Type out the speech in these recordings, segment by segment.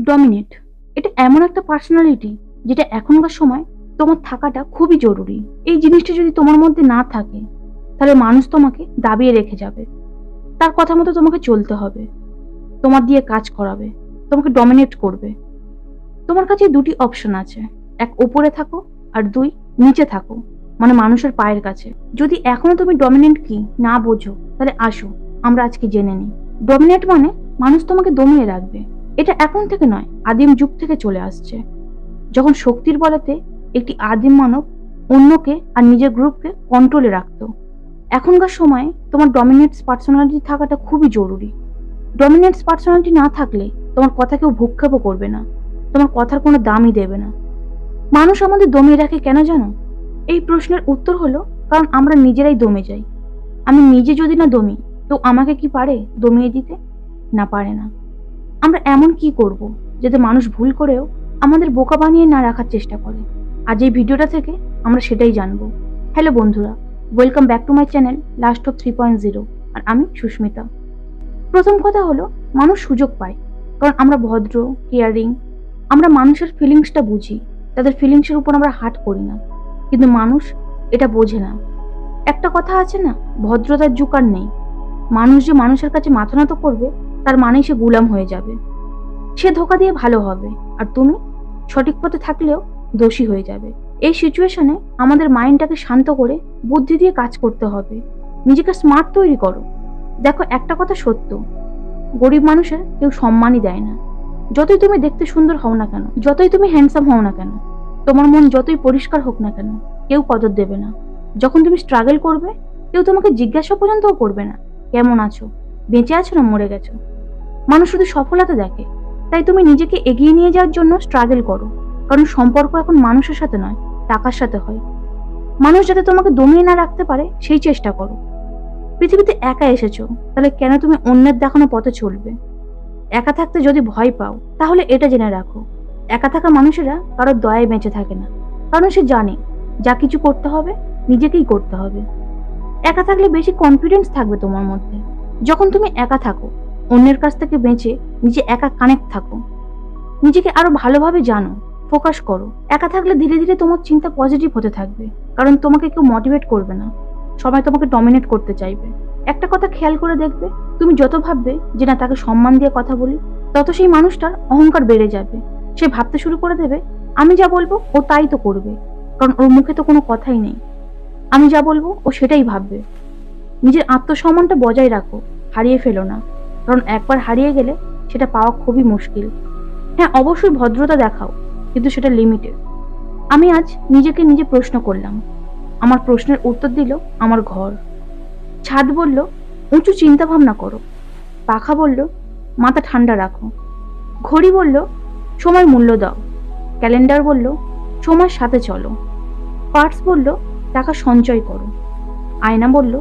Dominate. এটা এমন একটা পার্সোনালিটি যেটা এখনকার সময় তোমার থাকাটা খুবই জরুরি। এই জিনিসটা যদি তোমার মধ্যে না থাকে, তাহলে মানুষ তোমাকে দাবিয়ে রেখে যাবে। তার কথা মতো তোমাকে চলতে হবে। তোমার দিয়ে কাজ করাবে। তোমাকে ডমিনেট করবে। তোমার কাছে দুটি অপশন আছে। এক ওপরে থাকো আর দুই, নিচে থাকো। মানে মানুষের পায়ের কাছে। যদি এখনও তুমি ডমিনেন্ট কি না বোঝো, তাহলে আসো, আমরা আজকে জেনে নিই। ডমিনেট মানে মানুষ তোমাকে দমিয়ে রাখবে। এটা এখন থেকে নয়, আদিম যুগ থেকে চলে আসছে। যখন শক্তির বলাতে একটি আদিম মানব অন্যকে আর নিজের গ্রুপকে কন্ট্রোলে রাখত। এখনকার সময়ে তোমার ডমিনেটস পার্সোনালিটি থাকাটা খুবই জরুরি। ডমিনেটস পার্সোনালিটি না থাকলে তোমার কথা কেউ ভূক্ষেপও করবে না, তোমার কথার কোনো দামই দেবে না। মানুষ আমাদের দমিয়ে রাখে কেন জানো? এই প্রশ্নের উত্তর হলো, কারণ আমরা নিজেরাই দমে যাই। আমি নিজে যদি না দমি, তো আমাকে কি পারে দমিয়ে দিতে? না পারে না। আমরা এমন কি করব যাতে মানুষ ভুল করেও আমাদের বোকা বানিয়ে না রাখার চেষ্টা করে? আজ এই ভিডিওটা থেকে আমরা সেটাই জানব। হ্যালো বন্ধুরা welcome back to my channel last of three point zero আর আমি সুস্মিতা। প্রথম কথা হলো, মানুষ সুযোগ পায়, কারণ আমরা ভদ্র কেয়ারিং আমরা মানুষের ফিলিংসটা বুঝি, তাদের ফিলিংসের উপর আমরা হাট করি না। কিন্তু মানুষ এটা বোঝে না। একটা কথা আছে না, ভদ্রতার আর নেই। মানুষ যে মানুষের কাছে মাথা নত করবে তার মানে সে গুলাম হয়ে যাবে। সে ধোকা দিয়ে ভালো হবে, আর তুমি সঠিক পথে থাকলেও দোষী হয়ে যাবে। এই সিচুয়েশনে আমাদের মাইন্ডটাকে শান্ত করে বুদ্ধি দিয়ে কাজ করতে হবে। নিজেকে স্মার্ট তৈরি করো। দেখো, একটা কথা সত্য, গরিব মানুষের কেউ সম্মানই দেয় না। যতই তুমি দেখতে সুন্দর হও না কেন, যতই তুমি হ্যান্ডসাম হও না কেন, তোমার মন যতই পরিষ্কার হোক না কেন, কেউ কদর দেবে না। যখন তুমি স্ট্রাগল করবে, কেউ তোমাকে জিজ্ঞাসা পর্যন্তও করবে না, কেমন আছো? বেঁচে আছো না মরে গেছো? মানুষ শুধু সফলতা দেখে। তাই তুমি নিজেকে এগিয়ে নিয়ে যাওয়ার জন্য স্ট্রাগল করো। কারণ সম্পর্ক এখন মানুষের সাথে নয়, টাকার সাথে হয়। মানুষ যাতে তোমাকে দমিয়ে না রাখতে পারে, সেই চেষ্টা করো। পৃথিবীতে একা এসেছ, তাহলে কেন তুমি অন্যের দেখানো পথে চলবে? একা থাকতে যদি ভয় পাও, তাহলে এটা জেনে রাখো। একা থাকা মানুষেরা কারোর দয়ায় বেঁচে থাকে না। কারণ সে জানে, যা কিছু করতে হবে, নিজেকেই করতে হবে। একা থাকলে বেশি কনফিডেন্স থাকবে তোমার মধ্যে। যখন তুমি একা থাকো অন্যের কাছ থেকে বেঁচে নিজে একা কানেক্ট থাকো। নিজেকে আরও ভালোভাবে জানো ফোকাস করো। একা থাকলে ধীরে ধীরে তোমার চিন্তা পজিটিভ হতে থাকবে, কারণ তোমাকে কেউ মোটিভেট করবে না। সবাই তোমাকে ডমিনেট করতে চাইবে। একটা কথা খেয়াল করে দেখবে, তুমি যত ভাববে যে না তাকে সম্মান দিয়ে কথা বলি, তত সেই মানুষটার অহংকার বেড়ে যাবে। সে ভাবতে শুরু করে দেবে, আমি যা বলব ও তাই তো করবে, কারণ ওর মুখে তো কোনো কথাই নেই। আমি যা বলব ও সেটাই ভাববে। নিজের আত্মসম্মানটা বজায় রাখো, হারিয়ে ফেলো না। কারণ একবার হারিয়ে গেলে সেটা পাওয়া খুবই মুশকিল। হ্যাঁ অবশ্যই ভদ্রতা দেখাও, কিন্তু সেটা লিমিটেড আমি আজ নিজেকে নিজে প্রশ্ন করলাম। আমার প্রশ্নের উত্তর দিল আমার ঘর। ছাদ বলল, উঁচু চিন্তা ভাবনা করো। পাখা বলল, মাথা ঠান্ডা রাখো। ঘড়ি বলল, সময় মূল্য দাও। ক্যালেন্ডার বলল, সময়ের সাথে চলো। পার্টস বলল, টাকা সঞ্চয় করো। আয়না বলল,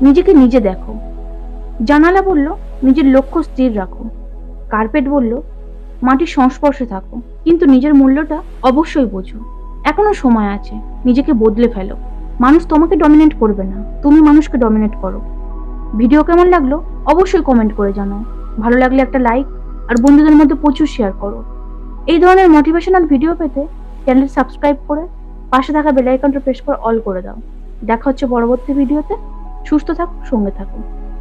নিজেকে নিজে দেখো। জানালা বলল নিজের লক্ষ্য স্থির রাখো। কার্পেট বলল মাটির সংস্পর্শে থাকো, কিন্তু নিজের মূল্যটা অবশ্যই বোঝো। এখনও সময় আছে, নিজেকে বদলে ফেলো। মানুষ তোমাকে ডমিনেট করবে না, তুমি মানুষকে ডমিনেট করো। ভিডিও কেমন লাগল, অবশ্যই কমেন্ট করে জানাও। ভালো লাগলে একটা লাইক আর বন্ধুদের মধ্যে প্রচুর শেয়ার করো। এই ধরনের মোটিভেশনাল ভিডিও পেতে চ্যানেল সাবস্ক্রাইব করে পাশে থাকা বেল আইকনটা প্রেস করে অল করে দাও। দেখা হচ্ছে পরবর্তী ভিডিওতে সুস্থ থাকো, সঙ্গে থাকো।